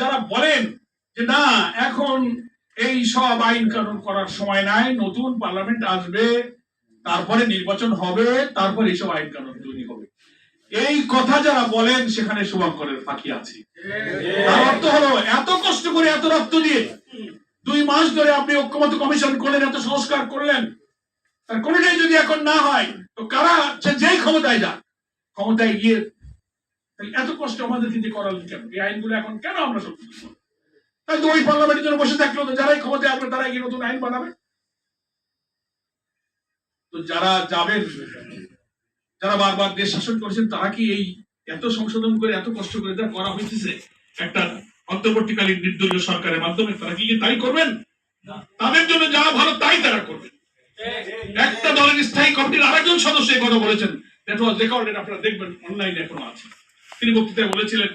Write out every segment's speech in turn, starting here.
যারা বলেন যে না, এখন এই সব আইন কানুন করার সময় নাই, নতুন পার্লামেন্ট আসবে, তারপরে নির্বাচন হবে, তারপর এইসব আইন কানুন তৈরি হবে। এই কথা যারা বলেন, সেখানে শুভঙ্করের ফাঁকি আছে। তার অর্থ হলো, এত কষ্ট করে, এত রক্ত দিয়ে দুই মাস ধরে আপনি ঐক্যমত কমিশন করলেন, এত সংস্কার করলেন, তার কোনটাই যদি এখন না হয়, তো কারা যেই ক্ষমতায় যাক, ক্ষমতায় গিয়ে তাহলে এত কষ্ট আমাদেরকে যে করালেন কেন? এই আইনগুলো এখন কেন আমরা সব তাই তো ওই পার্লামেন্টের জন্য বসে থাকল তো যারাই ক্ষমতায় আসবে তারাই গিয়ে নতুন আইন বানাবে? তো যারা যাবেন যারা বারবার দেশ শাসন করেছেন তারা কি এই এত সংশোধন করে এত কষ্ট করে যা করা হয়েছে একটা অন্তর্বর্তীকালীন নির্দলীয় সরকারের মাধ্যমে তারা কি তাই করবেন? তাদের জন্য যা ভালো তাই তারা করবেন। একটা দলের স্থায়ী কমিটির আরেকজন সদস্য কথা বলেছেন। দ্যাট ওয়াজ রেকর্ডেড আপনারা দেখবেন অনলাইনে এখনও আছে। তিনি বক্তৃতায় বলেছিলেন,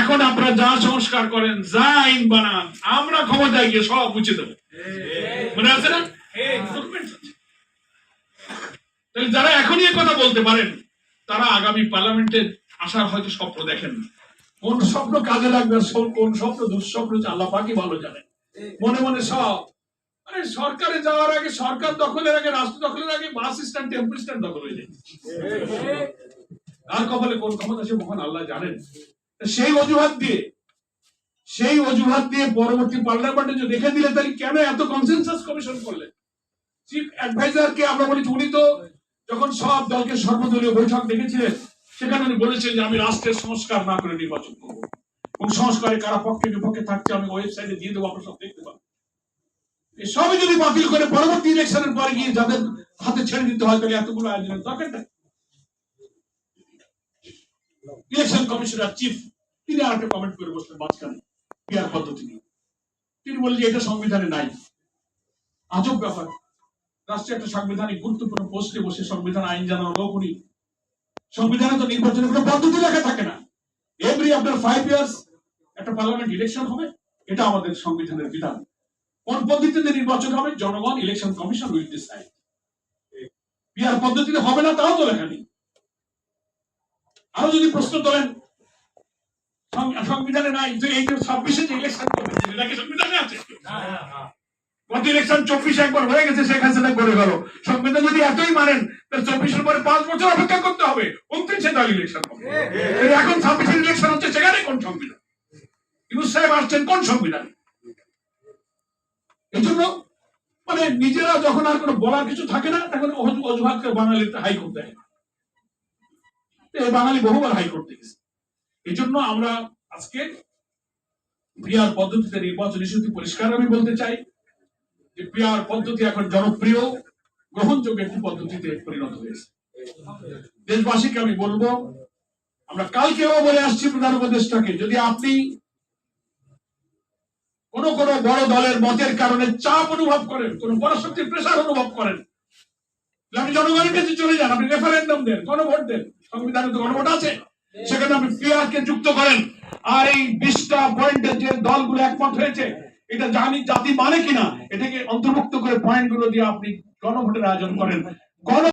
এখন আপনারা যা সংস্কার করেন, যা আইন বানান, আমরা ক্ষমতায় গিয়ে সব মুছে দেবো। মনে আছে না? যারা এখনই কথা বলতে পারেন, তারা আগামী পার্লামেন্টে আসার হয়তো স্বপ্ন দেখেন। কোন স্বপ্ন কাজে লাগবে কোন স্বপ্ন, দুঃস্বপ্ন আল্লাহ পাকি ভালো জানেন। মনে মনে সব। মানে সরকারে যাওয়ার আগে, সরকার দখলের আগে, রাষ্ট্র দখলের আগে, বাস স্ট্যান্ড, টেম্পল স্ট্যান্ড দখল হয়ে যায়। আর কপালে কোন ক্ষমতা সে মহান আল্লাহ জানেন। সেই অজুহাত দিয়ে, সেই অজুহাত দিয়ে পরবর্তী পার্লামেন্টে যে রেখে দিলে তাহলে কেন এত কনসেনসাস কমিশন করলেন? চিফ অ্যাডভাইজার কে আমরা বলি, উনি তো যখন সব দলকে সর্বদলীয় বৈঠক ডেকেছিলেন, সেখানে উনি বলেছেন যে, আমি রাষ্ট্রের সংস্কার না করে নির্বাচন করব। কোন সংস্কারে কারা পক্ষে বিপক্ষে থাকছে, আমি ওয়েবসাইটে দিয়ে দেবো, আপনারা সব দেখতে পাবেন। এই সবই যদি বাতিল করে, পরবর্তী ইলেকশনের পরে গিয়ে যাদের হাতে ছেড়ে দিতে হয়, তাহলে এতগুলো আয়োজনের দরকার নেই। ইলেকশন কমিশনার, চিফ, তিনি আর একটা কমেন্ট করে বসলেন মাঝখানে পিয়ার পদ্ধতি নিয়ে। তিনি বললেন যে এটা সংবিধানে নাই। আজব ব্যাপার। রাষ্ট্রের একটা সাংবিধানিক গুরুত্বপূর্ণ পোস্টে বসে সংবিধান আইন জানার লোক উনি। সংবিধানে তো নির্বাচনের কোনো পদ্ধতি লেখা থাকে না। এভরি আফটার ফাইভ ইয়ার্স একটা পার্লামেন্ট ইলেকশন হবে, এটা আমাদের সংবিধানের বিধান। কোন পদ্ধতিতে নির্বাচন হবে? জনগণ election commission will decide P R পদ্ধতিতে হবে না, তাও তো লেখা নেই। আরও যদি প্রশ্ন তোলেন সংবিধানে নাই এই যে ছাব্বিশে যে ইলেকশন করবে এটা কি সংবিধানে আছে? গত ইলেকশন চব্বিশে একবার হয়ে গেছে, শেখ হাসিনা করে গেল সংবিধান যদি এতই মানেন, তাহলে চব্বিশের পরে পাঁচ বছর অপেক্ষা করতে হবে। উনত্রিশে দল ইলেকশন হবে। এখন ছাব্বিশের ইলেকশন হচ্ছে, সেখানে কোন সংবিধান? ইউনুস সাহেব আসছেন, কোন সংবিধান? এই জন্য মানে নিজেরা যখন আর কোনো বলার কিছু থাকে না, তখন অজু- অজুহাতকে বাঙালিতে হাইকোর্ট দেয়। এই বাঙালি বহুবার হাইকোর্টে গেছে। এই জন্য আমরা আজকে পিয়ার পদ্ধতিতে নির্বাচন ইস্যুটি পরিষ্কার আমি বলতে চাই যে পিয়ার পদ্ধতি এখন জনপ্রিয়, গ্রহণযোগ্য একটি পদ্ধতিতে পরিণত হয়েছে। দেশবাসীকে আমি বলব, আমরা কালকেও বলে আসছি প্রধান উপদেষ্টাকে, যদি আপনি কোন কোন বড় দলের মতের কারণে চাপ অনুভব করেন, কোন বড় শক্তির প্রেশার অনুভব করেন আপনি জনগণের কাছে চলে যান, আপনি রেফারেন্ডাম দেন গণভোট দেন। সংবিধানে গণভোট আছে, সেখানে আপনি পিআর কে যুক্ত করেন। আর এই বিশটা পয়েন্টে যে দলগুলো একমত হয়েছে, এটা জানি জাতি মানে কিনা, এটাকে অন্তর্ভুক্ত করে পয়েন্টগুলো দিয়ে আপনি গণভোটের আয়োজন করেন। গণ